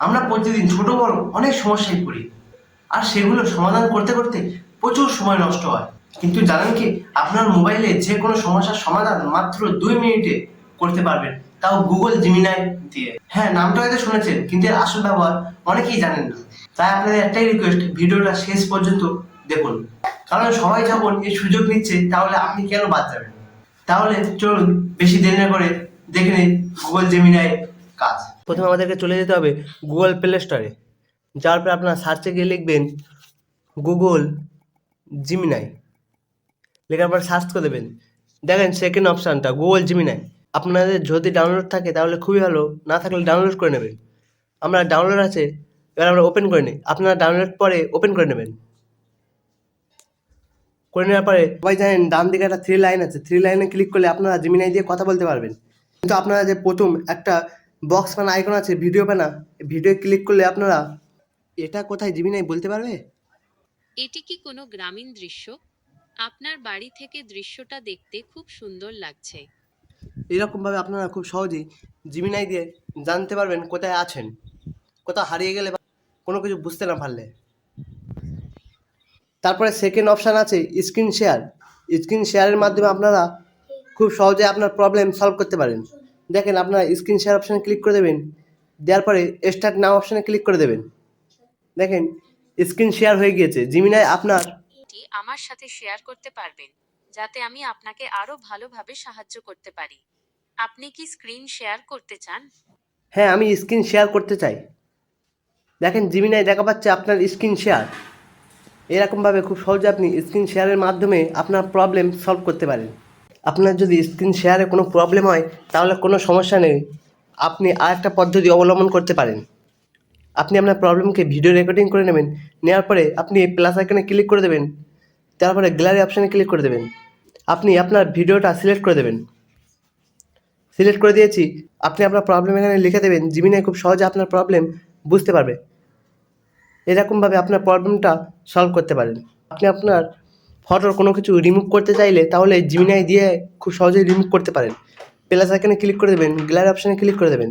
আমরা প্রতিদিন ছোট বড় অনেক সমস্যায় পড়ি। আর সেগুলো সমাধান করতে করতে প্রচুর সময় নষ্ট হয়। কিন্তু জানেন কি? আপনার মোবাইলে যে কোনো সমস্যার সমাধান মাত্র দুই মিনিটে করতে পারবেন। তাও গুগল জিমিনাই দিয়ে। হ্যাঁ নামটা হয়তো শুনেছেন, কিন্তু এর আসল ব্যবহার অনেকেই জানেন না। তাই আপনাদের একটাই রিকোয়েস্ট ভিডিওটা শেষ পর্যন্ত দেখুন। কারণ সবাই যখন এই সুযোগ নিচ্ছে, তাহলে আপনি কেন বাদ যাবেন? তাহলে চলুন, বেশি দেরি না করে দেখে নিন গুগল জেমিনাই কাজ। প্রথমে আমাদেরকে চলে যেতে হবে গুগল প্লে স্টোরে যাওয়ার পর আপনার সার্চে গিয়ে লিখবেন গুগল জিমিনাই লেখার পর সার্চ করে দেবেন। দেখেন সেকেন্ড অপশানটা গুগল জিমিনাই আপনাদের যদি ডাউনলোড থাকে তাহলে খুবই ভালো, না থাকলে ডাউনলোড করে নেবেন। আমরা ডাউনলোড আছে, এবার আমরা ওপেন করে নিই। আপনারা ডাউনলোড পরে ওপেন করে নেবেন। করে নেওয়ার পরে সবাই জানেন ডান দিকে একটা থ্রি লাইন আছে। থ্রি লাইনে ক্লিক করলে আপনারা জিমিনাই দিয়ে কথা বলতে পারবেন। কিন্তু আপনারা যে প্রথম একটা বক্স মানে আইকন আছে ভিডিও বানা ভিডিও ক্লিক করলে আপনারা এটা কোথায় জিমিনাই বলতে পারবে? এটি কি কোনো গ্রামীণ দৃশ্য? আপনার বাড়ি থেকে দৃশ্যটা দেখতে খুব সুন্দর লাগছে। এরকমভাবে আপনারা খুব সহজেই জিমিনাই দিয়ে জানতে পারবেন কোথায় আছেন। কোথাও হারিয়ে গেলে বা কোনো কিছু বুঝতে না পারলে। তারপরে সেকেন্ড অপশান আছে স্ক্রিন শেয়ার স্ক্রিন শেয়ারের মাধ্যমে আপনারা খুব সহজে আপনার প্রবলেম সলভ করতে পারেন। দেখেন আপনারা স্ক্রিন শেয়ার অপশানে ক্লিক করে দেবেন দেওয়ার পরে স্টার্ট নাও অপশানে ক্লিক করে দেবেন। দেখেন স্ক্রিন শেয়ার হয়ে গিয়েছে। জিমিনায় আপনার আমার সাথে শেয়ার করতে পারবেন যাতে আমি আপনাকে আরও ভালোভাবে সাহায্য করতে পারি। আপনি কি স্ক্রিন শেয়ার করতে চান? হ্যাঁ আমি স্ক্রিন শেয়ার করতে চাই। দেখেন জিমিনাই দেখা পাচ্ছে আপনার স্ক্রিন শেয়ার এরকমভাবে খুব সহজে আপনি স্ক্রিন শেয়ারের মাধ্যমে আপনার প্রবলেম সলভ করতে পারেন। আপনার যদি স্ক্রিন শেয়ারে কোনো প্রবলেম হয়, তাহলে কোনো সমস্যা নেই। আপনি আর একটা পদ্ধতি অবলম্বন করতে পারেন। আপনি আপনার প্রবলেমকে ভিডিও রেকর্ডিং করে নেবেন, নেওয়ার পরে আপনি এই প্লাস আইকনে ক্লিক করে দেবেন। তারপরে গ্যালারি অপশানে ক্লিক করে দেবেন। আপনি আপনার ভিডিওটা সিলেক্ট করে দেবেন। সিলেক্ট করে দিয়েছি। আপনি আপনার প্রবলেম এখানে লিখে দেবেন। জিমিনাই খুব সহজে আপনার প্রবলেম বুঝতে পারবে। এরকমভাবে আপনার প্রবলেমটা সলভ করতে পারেন। আপনি আপনার ফটোর কোনো কিছু রিমুভ করতে চাইলে তাহলে জিমিনাই দিয়ে খুব সহজেই রিমুভ করতে পারেন। প্লাস আইকনে ক্লিক করে দেবেন গ্যালারি অপশানে ক্লিক করে দেবেন।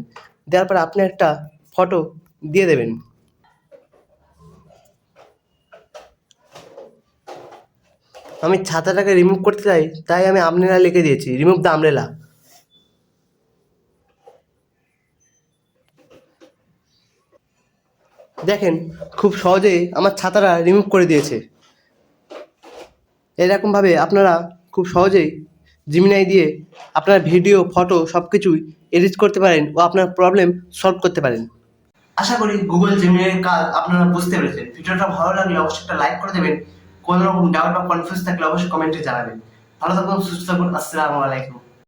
দেওয়ার পর আপনি একটা ফটো দিয়ে দেবেন। আমি ছাতাটাকে রিমুভ করতে চাই, তাই আমি আমরেলা লিখে দিয়েছি রিমুভ দ্য আমরেলা দেখেন, খুব সহজেই আমার ছাতাটা রিমুভ করে দিয়েছে। এরকমভাবে আপনারা খুব সহজেই জিমিনাই দিয়ে আপনার ভিডিও ফটো সব কিছুই এডিট করতে পারেন ও আপনার প্রবলেম সলভ করতে পারেন। আশা করি গুগল জিমিনাইয়ের কাজ আপনারা বুঝতে পেরেছেন। ভিডিওটা ভালো লাগলে অবশ্যই একটা লাইক করে দেবেন। কোনো রকম ডাউট বা কনফিউজ থাকলে অবশ্যই কমেন্টে জানাবেন। ভালো থাকুন, সুস্থ থাকুন, আসসালামু আলাইকুম।